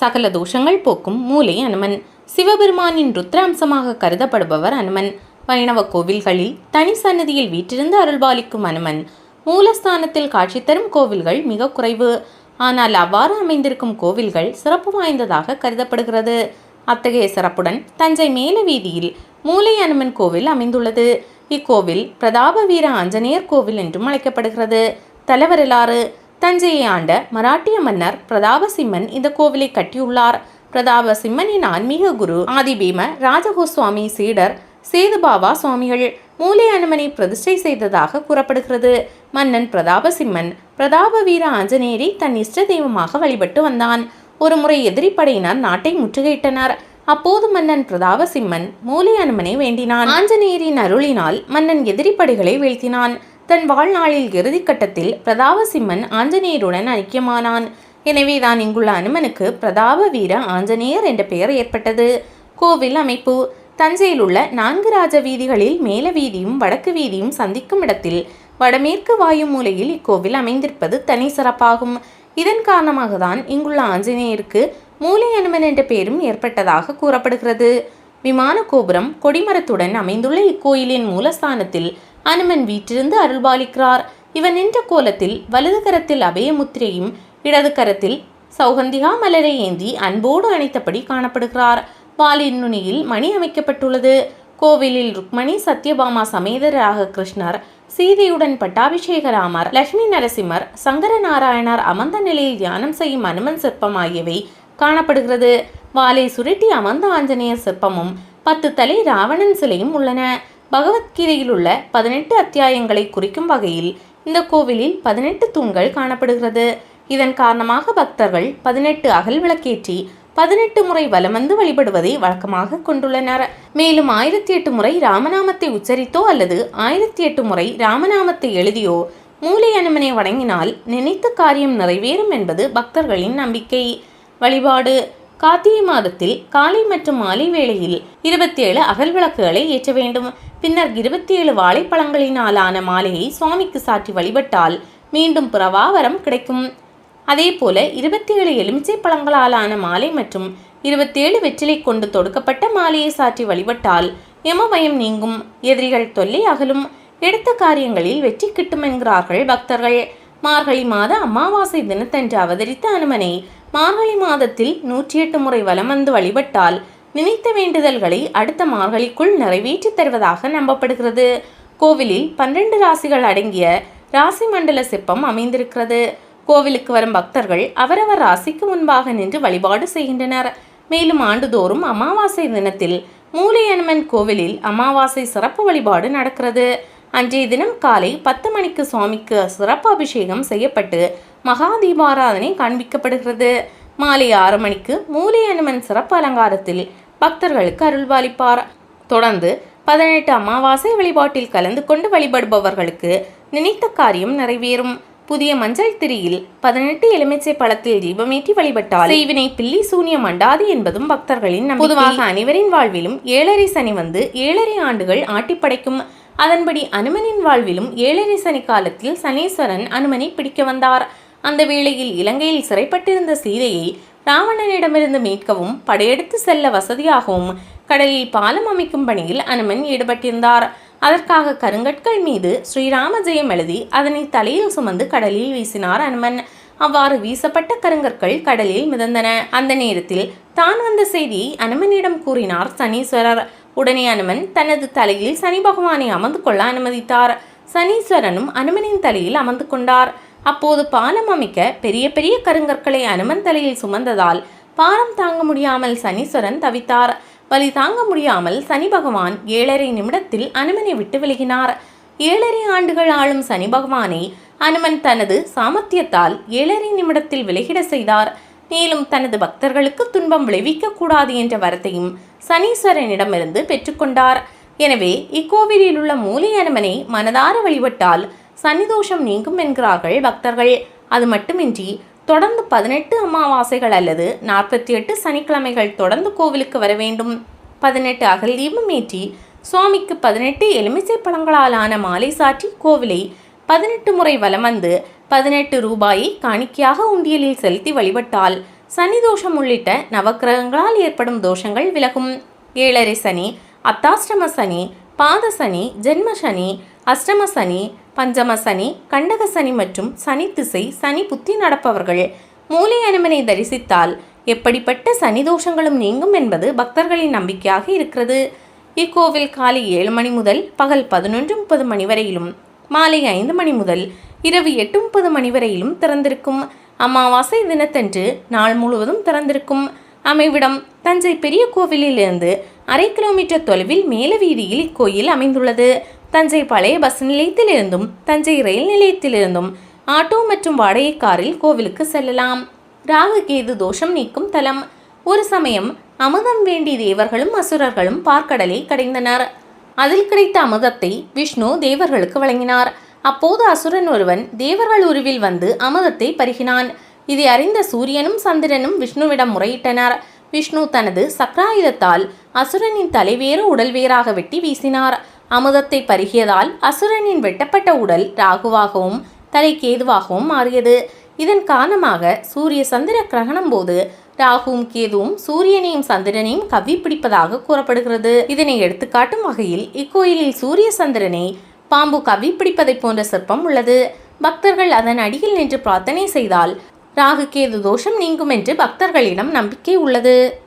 சகல தோஷங்கள் போக்கும் மூலை அனுமன். சிவபெருமானின் ருத்ராம்சமாக கருதப்படுபவர் அனுமன். வைணவ கோவில்களில் தனி சன்னதியில் வீற்றிருந்து அருள்பாலிக்கும் அனுமன். மூலஸ்தானத்தில் காட்சி தரும் கோவில்கள் மிக குறைவு. ஆனால் அவ்வாறு அமைந்திருக்கும் கோவில்கள் சிறப்பு வாய்ந்ததாக கருதப்படுகிறது. அத்தகைய சிறப்புடன் தஞ்சை மேல வீதியில் மூலை அனுமன் கோவில் அமைந்துள்ளது. இக்கோவில் பிரதாப வீர ஆஞ்சநேயர் கோவில் என்றும் அழைக்கப்படுகிறது. தலவரலாறு. தஞ்சையை ஆண்ட மராட்டிய மன்னர் பிரதாபசிம்மன் இந்த கோவிலை கட்டியுள்ளார். பிரதாபசிம்மனின் ஆன்மீக குரு ஆதிபீம ராஜகோஸ்வாமி சீடர் சேதுபாபா சுவாமிகள் மூலை அனுமனை பிரதிஷ்டை செய்ததாக கூறப்படுகிறது. மன்னன் பிரதாபசிம்மன் பிரதாப வீர ஆஞ்சநேயரை தன் இஷ்ட தெய்வமாக வழிபட்டு வந்தான். ஒருமுறை எதிரி நாட்டை முற்றுகையிட்டனர். அப்போது மன்னன் பிரதாபசிம்மன் மூலை அனுமனை வேண்டினான். ஆஞ்சநேயரின் அருளினால் மன்னன் எதிரிப்படைகளை வீழ்த்தினான். தன் வாழ்நாளில் இறுதிக்கட்டத்தில் பிரதாபசிம்மன் ஆஞ்சநேயருடன் ஐக்கியமானான். எனவேதான் இங்குள்ள அனுமனுக்கு பிரதாப வீர ஆஞ்சநேயர் என்ற பெயர் ஏற்பட்டது. கோவில் அமைப்பு. தஞ்சையில் உள்ள நான்கு ராஜ வீதிகளில் மேல வீதியும் வடக்கு வீதியும் சந்திக்கும் இடத்தில் வடமேற்கு வாயு மூலையில் இக்கோவில் அமைந்திருப்பது தனி சிறப்பாகும். இதன் காரணமாக தான் இங்குள்ள ஆஞ்சநேயருக்கு மூலை அனுமன் என்ற பெயரும் ஏற்பட்டதாக கூறப்படுகிறது. விமான கோபுரம் கொடிமரத்துடன் அமைந்துள்ள இக்கோயிலின் மூலஸ்தானத்தில் அனுமன் வீற்றிருந்து அருள்பாலிக்கிறார். இவன் நின்ற கோலத்தில் வலது கரத்தில் அபயமுத்திரையும் இடது கரத்தில் சௌகந்திகா மலரை ஏந்தி அன்போடு அணைத்தபடி காணப்படுகிறார். வாலின் நுனியில் மணி அமைக்கப்பட்டுள்ளது. கோவிலில் ருக்மணி சத்யபாமா சமேதராக கிருஷ்ணர் சீதையுடன் பட்டாபிஷேக ராமர் லட்சுமி நரசிம்மர் சங்கர நாராயணர் அமர்ந்த நிலையில் தியானம் செய்யும் அனுமன் சிற்பம் ஆகியவை காணப்படுகிறது. வாலை சுருட்டி அமர்ந்த ஆஞ்சநேயர் சிற்பமும் பத்து தலை ராவணன் சிலையும் உள்ளன. பகவத்கீதையில் உள்ள பதினெட்டு அத்தியாயங்களை குறிக்கும் வகையில் இந்த கோவிலில் பதினெட்டு தூண்கள் காணப்படுகிறது. இதன் காரணமாக பக்தர்கள் பதினெட்டு அகல் விளக்கேற்றி பதினெட்டு முறை வலம் வந்து வழிபடுவதை வழக்கமாக கொண்டுள்ளனர். மேலும் ஆயிரத்தி எட்டு முறை ராமநாமத்தை உச்சரித்தோ அல்லது ஆயிரத்தி எட்டு முறை ராமநாமத்தை எழுதியோ மூலை அனுமனை வணங்கினால் நினைத்த காரியம் நிறைவேறும் என்பது பக்தர்களின் நம்பிக்கை. வழிபாடு கார்த்திகை மாதத்தில் காலை மற்றும் மாலை வேளையில் இருபத்தி ஏழு அகல் விளக்குகளை ஏற்ற வேண்டும். பின்னர் இருபத்தி ஏழு வாழைப்பழங்களினாலான மாலையை சுவாமிக்கு சாற்றி வழிபட்டால் மீண்டும் புறவாவரம் கிடைக்கும். அதே போல இருபத்தி ஏழு எலுமிச்சை பழங்களாலான மாலை மற்றும் இருபத்தேழு வெற்றிலை கொண்டு தொடுக்கப்பட்ட மாலையை சாற்றி வழிபட்டால் யமபயம் நீங்கும். எதிரிகள் தொல்லை அகலும். எடுத்த காரியங்களில் வெற்றி கிட்டும் என்கிறார்கள் பக்தர்கள். மார்கழி மாத அமாவாசை தினத்தன்று அவதரித்த அனுமனை மார்கழி மாதத்தில் நூற்றி எட்டு முறை வலம் வந்து வழிபட்டால் நினைத்த வேண்டுதல்களை அடுத்த மார்கழிக்குள் நிறைவேற்றித் தருவதாக நம்பப்படுகிறது. கோவிலில் பன்னிரண்டு ராசிகள் அடங்கிய ராசி மண்டல சிற்பம் அமைந்திருக்கிறது. கோவிலுக்கு வரும் பக்தர்கள் அவரவர் ராசிக்கு முன்பாக நின்று வழிபாடு செய்கின்றனர். மேலும் ஆண்டுதோறும் அமாவாசை தினத்தில் மூலியனுமன் கோவிலில் அமாவாசை சிறப்பு வழிபாடு நடக்கிறது. அன்றைய தினம் காலை பத்து மணிக்கு சுவாமிக்கு சிறப்பு அபிஷேகம் செய்யப்பட்டு மகா தீபாராதனை காண்பிக்கப்படுகிறது. மாலை ஆறு மணிக்கு மூலி அனுமன் சிறப்பு அலங்காரத்தில் பக்தர்களுக்கு அருள்பாலிப்பார் தொடர்ந்து பதினெட்டு அமாவாசை வழிபாட்டில் கலந்து கொண்டு வழிபடுபவர்களுக்கு நினைத்த காரியம் நிறைவேறும். புதிய மஞ்சள் திரியில் பதினெட்டு எலுமிச்சை பழத்தில் தீபமேற்றி வழிபட்டால் செய்வினை பில்லி சூனியம் அண்டாது என்பதும் பக்தர்களின் பொதுவாக அனைவரின் வாழ்விலும் ஏழரை சனி வந்து ஏழரை ஆண்டுகள் ஆட்டிப்படைக்கும். அதன்படி அனுமனின் வாழ்விலும் ஏழரை சனி காலத்தில் சனீஸ்வரன் அனுமனை பிடிக்க வந்தார். அந்த வேளையில் இலங்கையில் சிறைப்பட்டிருந்த சீதையை ராவணனிடமிருந்து மீட்கவும் படையெடுத்து செல்ல வசதியாகவும் கடலில் பாலம் அமைக்கும் பணியில் அனுமன் ஈடுபட்டிருந்தார். அதற்காக கருங்கற்கள் மீது ஸ்ரீராம ஜெயம் எழுதி அதனை தலையில் சுமந்து கடலில் வீசினார் அனுமன். அவ்வாறு வீசப்பட்ட கருங்கற்கள் கடலில் மிதந்தன. அந்த நேரத்தில் தான் வந்த செய்தியை அனுமனிடம் கூறினார் சனீஸ்வரர். உடனே அனுமன் தனது தலையில் சனி பகவானை அமர்ந்து கொள்ள அனுமதித்தார். சனீஸ்வரனும் அனுமனின் தலையில் அமர்ந்து கொண்டார். அப்போது பாலம் அமைக்க பெரிய பெரிய கருங்கற்களை அனுமன் தலையில் சுமந்ததால் பாரம் தாங்க முடியாமல் சனீஸ்வரன் தவித்தார். வலி தாங்க முடியாமல் சனி பகவான் ஏழரை நிமிடத்தில் அனுமனை விட்டு விலகினார். ஏழரை ஆண்டுகள் ஆளும் சனி பகவானை அனுமன் தனது சாமர்த்தியத்தால் ஏழரை நிமிடத்தில் விலகிட செய்தார். மேலும் தனது பக்தர்களுக்கு துன்பம் விளைவிக்க கூடாது என்ற வரத்தையும் சனீஸ்வரனிடமிருந்து பெற்றுக்கொண்டார் எனவே இக்கோவிலில் உள்ள மூலை அனுமனை மனதார வழிபட்டால் சனிதோஷம் நீங்கும் என்கிறார்கள் பக்தர்கள். அது மட்டுமின்றி தொடர்ந்து பதினெட்டு அமாவாசைகள் அல்லது நாற்பத்தி எட்டு சனிக்கிழமைகள் தொடர்ந்து கோவிலுக்கு வர வேண்டும். பதினெட்டு அகல் தீபம் ஏற்றி சுவாமிக்கு பதினெட்டு எலுமிச்சை பழங்களாலான மாலை சாற்றி கோவிலை பதினெட்டு முறை வலம் வந்து பதினெட்டு ரூபாயை காணிக்கையாக உண்டியலில் செலுத்தி வழிபட்டால் சனி தோஷம் உள்ளிட்ட நவக்கிரகங்களால் ஏற்படும் தோஷங்கள் விலகும். ஏழரை சனி அத்தாஷ்டம சனி பாத சனி ஜென்ம சனி அஷ்டம சனி பஞ்சம சனி கண்டக சனி மற்றும் சனி திசை சனி புத்தி நடப்பவர்கள் மூலை அனுமனை தரிசித்தால் எப்படிப்பட்ட சனி தோஷங்களும் நீங்கும் என்பது பக்தர்களின் நம்பிக்கையாக இருக்கிறது. இக்கோவில் காலை ஏழு மணி முதல் பகல் பதினொன்று முப்பது மணி வரையிலும் மாலை ஐந்து மணி முதல் இரவு எட்டு முப்பது மணி வரையிலும் திறந்திருக்கும். அமாவாசை தினத்தன்று நாள் முழுவதும் திறந்திருக்கும். அமைவிடம் தஞ்சை பெரிய கோவிலிலிருந்து அரை கிலோமீட்டர் தொலைவில் மேலவீதியில் இக்கோயில் அமைந்துள்ளது. தஞ்சை பழைய பஸ் நிலையத்திலிருந்தும் தஞ்சை ரயில் நிலையத்திலிருந்தும் ஆட்டோ மற்றும் வாடகை காரில் கோவிலுக்கு செல்லலாம். ராகு கேது தோஷம் நீக்கும் தலம். ஒரு சமயம் அமுதம் வேண்டி தேவர்களும் அசுரர்களும் பார்க்கடலை கடைந்தனர். அதில் கிடைத்த அமுதத்தை விஷ்ணு தேவர்களுக்கு வழங்கினார். அப்போது அசுரன் ஒருவன் தேவர்கள் உருவில் வந்து அமுதத்தை பருகினான். இதை அறிந்த சூரியனும் சந்திரனும் விஷ்ணுவிடம் முறையிட்டனர். விஷ்ணு தனது சக்ராயுதத்தால் அசுரனின் தலைவேறு உடல் வேறாக வெட்டி வீசினார். அமுதத்தை பருகியதால் அசுரனின் வெட்டப்பட்ட உடல் ராகுவாகவும் தலை கேதுவாகவும் மாறியது. இதன் காரணமாக சூரிய சந்திர கிரகணம் போது ராகுவும் கேதுவும் சூரியனையும் சந்திரனையும் கவ்வி பிடிப்பதாக கூறப்படுகிறது. இதனை எடுத்துக்காட்டும் வகையில் இக்கோயிலில் சூரிய சந்திரனை பாம்பு கவி பிடிப்பதைப் போன்ற சிற்பம் உள்ளது. பக்தர்கள் அதன் அடியில் நின்று பிரார்த்தனை செய்தால் ராகு கேது தோஷம் நீங்கும் என்று பக்தர்களிடம் நம்பிக்கை உள்ளது.